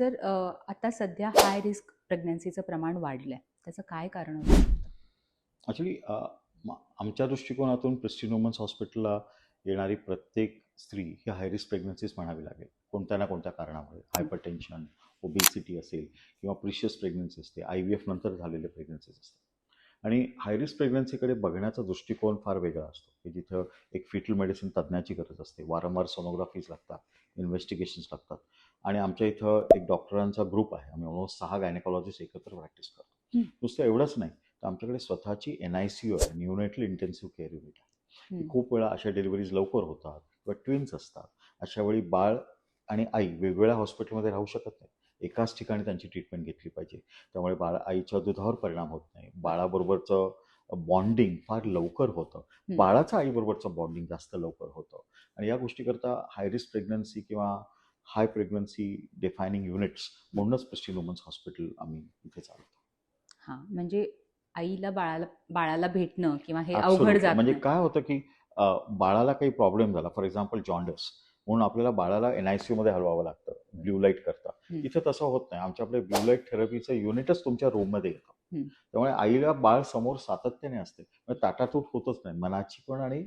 Sir आता सध्या high risk प्रेग्नन्सीचं प्रमाण वाढलं आहे त्याचं काय कारण असू ॲक्च्युली आमच्या दृष्टिकोनातून प्रिस्टिन वुमन्स हॉस्पिटलला येणारी प्रत्येक स्त्री ही हाय रिस्क प्रेग्नन्सीज म्हणावी लागेल. कोणत्या ना कोणत्या कारणामुळे. हायपर टेन्शन ओबेसिटी असेल किंवा प्रिशियस प्रेग्नन्सी असते आय व्ही एफ नंतर झालेले प्रेग्नन्सीज असतात. आणि हाय रिस्क प्रेग्नन्सीकडे बघण्याचा दृष्टिकोन फार वेगळा असतो. की जिथं एक फिटल मेडिसिन तज्ज्ञाची गरज असते. वारंवार सोनोग्राफीज लागतात इन्व्हेस्टिगेशन्स लागतात. आणि आमच्या इथं एक डॉक्टरांचा ग्रुप आहे. आम्ही ऑलमोस्ट सहा गायनेकॉलॉजिस्ट एकत्र प्रॅक्टिस करतो. नुसतं एवढंच नाही तर आमच्याकडे स्वतःची एन आय सी यू आहे न्यूनेटल इंटेन्सिव्ह केअर युनिट आहे. खूप वेळा अशा डिलिव्हरीज लवकर होतात किंवा ट्विन्स असतात. अशा वेळी बाळ आणि आई वेगवेगळ्या हॉस्पिटलमध्ये राहू शकत नाही. एकाच ठिकाणी त्यांची ट्रीटमेंट घेतली पाहिजे. त्यामुळे बाळ आईच्या दुधावर परिणाम होत नाही. बाळाबरोबरचं बॉन्डिंग फार लवकर होतं. बाळाचं आईबरोबरचं बॉन्डिंग जास्त लवकर होतं. आणि या गोष्टीकरता हाय रिस्क प्रेग्नन्सी किंवा हाय प्रेग्नन्सी डिफायनिंग युनिट्स म्हणूनच प्रेस्टिन वुमन्स हॉस्पिटल आम्ही इथे चालवतो. हां म्हणजे आईला बाळाला बाळाला भेटणं किंवा हे. अवघड जात म्हणजे. काय होतं की बाळाला काही प्रॉब्लेम झाला. फॉर एक्झाम्पल जॉन्डस म्हणून आपल्याला बाळाला एन आय सी मध्ये हलवावं लागतं ब्ल्यू लाइट करता. इथं तसं होत नाही. आमच्याकडे ब्ल्यू लाइट थेरपीचं युनिटच तुमच्या रूममध्ये येतं. त्यामुळे आईला बाळ समोर सातत्याने असते. ताटातूट होतच नाही. मनाची पण आणि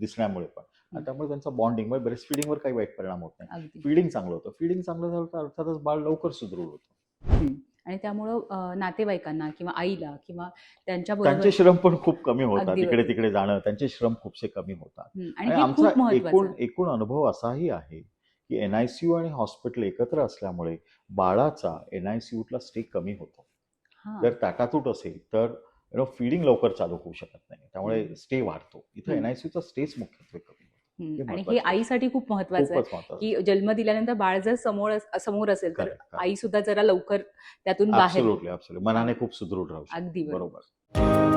दिसण्यामुळे पण. त्यामुळे त्यांचा बॉन्डिंग म्हणजे ब्रेस्ट फिडिंगवर काही वाईट परिणाम होत नाही. फिडिंग चांगलं होतं. फिडिंग चांगलं झालं तर अर्थातच बाळ लवकर सुदृढ होतं. आणि त्यामुळं नातेवाईकांना किंवा आईला किंवा त्यांच्या त्यांचे श्रम पण खूप कमी होतात बरोबर. तिकडे जाणं त्यांचे श्रम खूपसे कमी होतात. आणि आमचा एकूण एकूण अनुभव असाही आहे की एन आय सी यू आणि हॉस्पिटल एकत्र असल्यामुळे बाळाचा एन आय सी यूतला स्टे कमी होतो जर ताटातूट असेल तर यु नो फिडिंग लवकर चालू होऊ शकत नाही त्यामुळे. स्टे वाढतो इथं. एन आय सी यूचा स्टेच मुख्यत्वे आणि हे. आईसाठी खूप महत्वाचं आहे. की जन्म दिल्यानंतर बाळ जर समोर समोर असेल तर. आई सुद्धा जरा लवकर त्यातून बाहेर मनाने खूप सुदृढ राहू अगदी बरोबर.